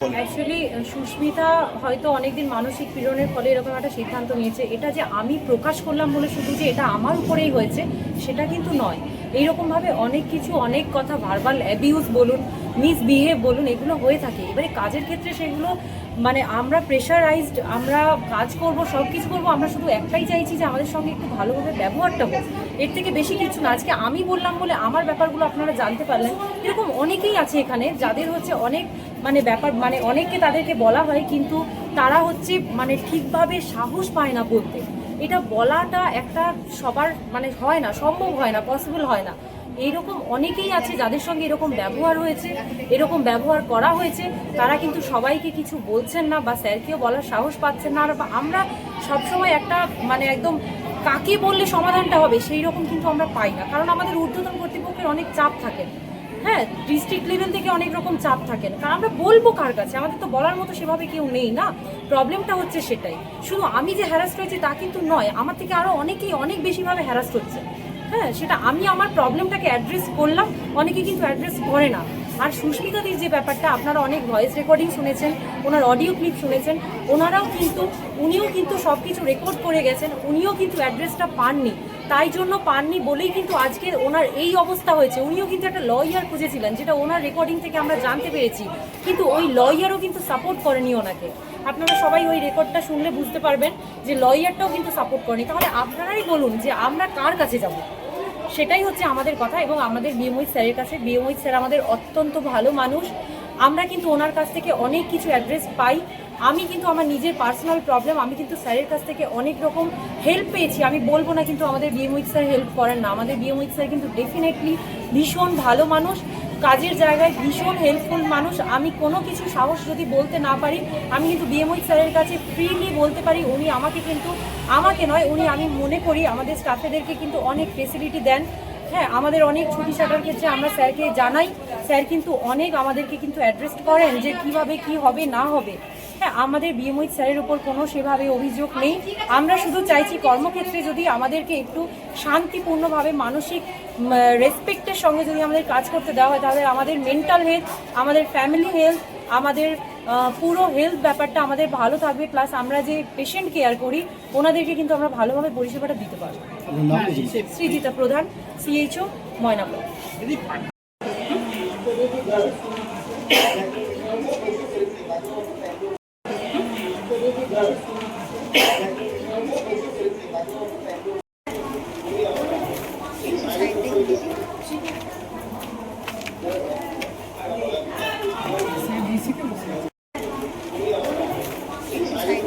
Actually Susmita হয়তো অনেকদিন মানসিক পীড়নের ফলে এরকম একটা সিদ্ধান্ত নিয়েছে। এটা যে আমি প্রকাশ করলাম বলে শুধু যে এটা আমার উপরেই হয়েছে, সেটা কিন্তু নয়। এইরকমভাবে অনেক কিছু, অনেক কথা ভার্বাল অ্যাবিউজ বলুন মিসবিহেভ বলুন, এগুলো হয়ে থাকে। এবারে কাজের ক্ষেত্রে সেগুলো মানে আমরা প্রেশারাইজড আমরা কাজ করব সব কিছু করব, আমরা শুধু একটাই চাইছি যে আমাদের সঙ্গে একটু ভালোভাবে ব্যবহারটা হোক। এর থেকে বেশি কিছু না। আজকে আমি বললাম বলে আমার ব্যাপারগুলো আপনারা জানতে পারলেন। এরকম অনেকেই আছে এখানে যাদের হচ্ছে অনেক মানে ব্যাপার মানে অনেককে তাদেরকে বলা হয় কিন্তু তারা হচ্ছে মানে ঠিকভাবে সাহস পায় না বলতে। এটা বলাটা একটা সবার মানে হয় না, সম্ভব হয় না পসিবল হয় না। এইরকম অনেকেই আছে যাদের সঙ্গে এরকম ব্যবহার হয়েছে, এরকম ব্যবহার করা হয়েছে, তারা কিন্তু সবাইকে কিছু বলছেন না বা স্যারকেও বলার সাহস পাচ্ছেন না। আর আমরা সবসময় একটা মানে একদম কাকে বললে সমাধানটা হবে সেই রকম কিন্তু আমরা পাই না। কারণ আমাদের ঊর্ধ্বতন কর্তৃপক্ষের অনেক চাপ থাকে হ্যাঁ ডিস্ট্রিক্ট লেভেল থেকে অনেক রকম চাপ থাকেন। কারণ আমরা বলব কার কাছে? আমাদের তো বলার মতো সেভাবে কেউ নেই না। প্রবলেমটা হচ্ছে সেটাই। শুধু আমি যে হ্যারাস্ট হয়েছি তা কিন্তু নয়, আমার থেকে আরও অনেকেই অনেক বেশিভাবে হ্যারাস্ট হচ্ছে। হ্যাঁ সেটা আমি আমার প্রবলেমটাকে অ্যাড্রেস করলাম। অনেকে কিন্তু অ্যাড্রেস করে না। আর সুস্মিতাদির যে ব্যাপারটা, আপনারা অনেক ভয়েস রেকর্ডিং শুনেছেন, ওনার অডিও ক্লিপ শুনেছেন, ওনারাও কিন্তু, উনিও কিন্তু সব কিছু রেকর্ড করে গেছেন, উনিও কিন্তু অ্যাড্রেসটা পাননি। তাই জন্য পাননি বলেই কিন্তু আজকে ওনার এই অবস্থা হয়েছে। উনিও কিন্তু একটা লয়ার খুঁজেছিলেন, যেটা ওনার রেকর্ডিং থেকে আমরা জানতে পেরেছি। কিন্তু ওই লয়ারও কিন্তু সাপোর্ট করেনি ওনাকে। আপনারা সবাই ওই রেকর্ডটা শুনলে বুঝতে পারবেন যে লয়ারটাও কিন্তু সাপোর্ট করেনি। তাহলে আপনারাই বলুন যে আমরা কার কাছে যাব? সেটাই হচ্ছে আমাদের কথা এবং আমাদের বিএমই স্যারের কাছে। বিএমই স্যার আমাদের অত্যন্ত ভালো মানুষ। আমরা কিন্তু ওনার কাছ থেকে অনেক কিছু অ্যাড্রেস পাই। আমি কিন্তু আমার নিজের পার্সোনাল প্রবলেম আমি কিন্তু স্যারের কাছ থেকে অনেক রকম হেল্প পেয়েছি। আমি বলব না কিন্তু আমাদের বিএমওই স্যার হেল্প করেন না। আমাদের বিএমওই স্যার কিন্তু ডেফিনেটলি ভীষণ ভালো মানুষ। কাজের জায়গায় ভীষণ হেল্পফুল মানুষ। আমি কোনো কিছু সাহস যদি বলতে না পারি, আমি কিন্তু বিএমই স্যারের কাছে ফ্রিলি বলতে পারি, উনি আমাকে কিন্তু, আমাকে নয়, উনি আমি মনে করি আমাদের স্টাফেদেরকে কিন্তু অনেক ফেসিলিটি দেন। হ্যাঁ আমাদের অনেক ছুটি ছাটার ক্ষেত্রে আমরা স্যারকে জানাই। স্যার কিন্তু অনেক আমাদেরকে কিন্তু অ্যাড্রেস করেন যে কীভাবে কি হবে, না হবে। হ্যাঁ আমাদের বিএমওই স্যারের উপর কোনো সেভাবে অভিযোগ নেই। আমরা শুধু চাইছি কর্মক্ষেত্রে যদি আমাদেরকে একটু শান্তিপূর্ণভাবে মানসিক রেসপেক্টের সঙ্গে যদি আমাদের কাজ করতে দেওয়া হয় তাহলে আমাদের মেন্টাল হেলথ আমাদের ফ্যামিলি হেলথ আমাদের পুরো হেলথ ব্যাপারটা আমাদের ভালো থাকবে। প্লাস আমরা যে পেশেন্ট কেয়ার করি ওনাদেরকে কিন্তু আমরা ভালোভাবে পরিষেবাটা দিতে পারব? সৃজিতা প্রধান সিএইচও ময়নাপুর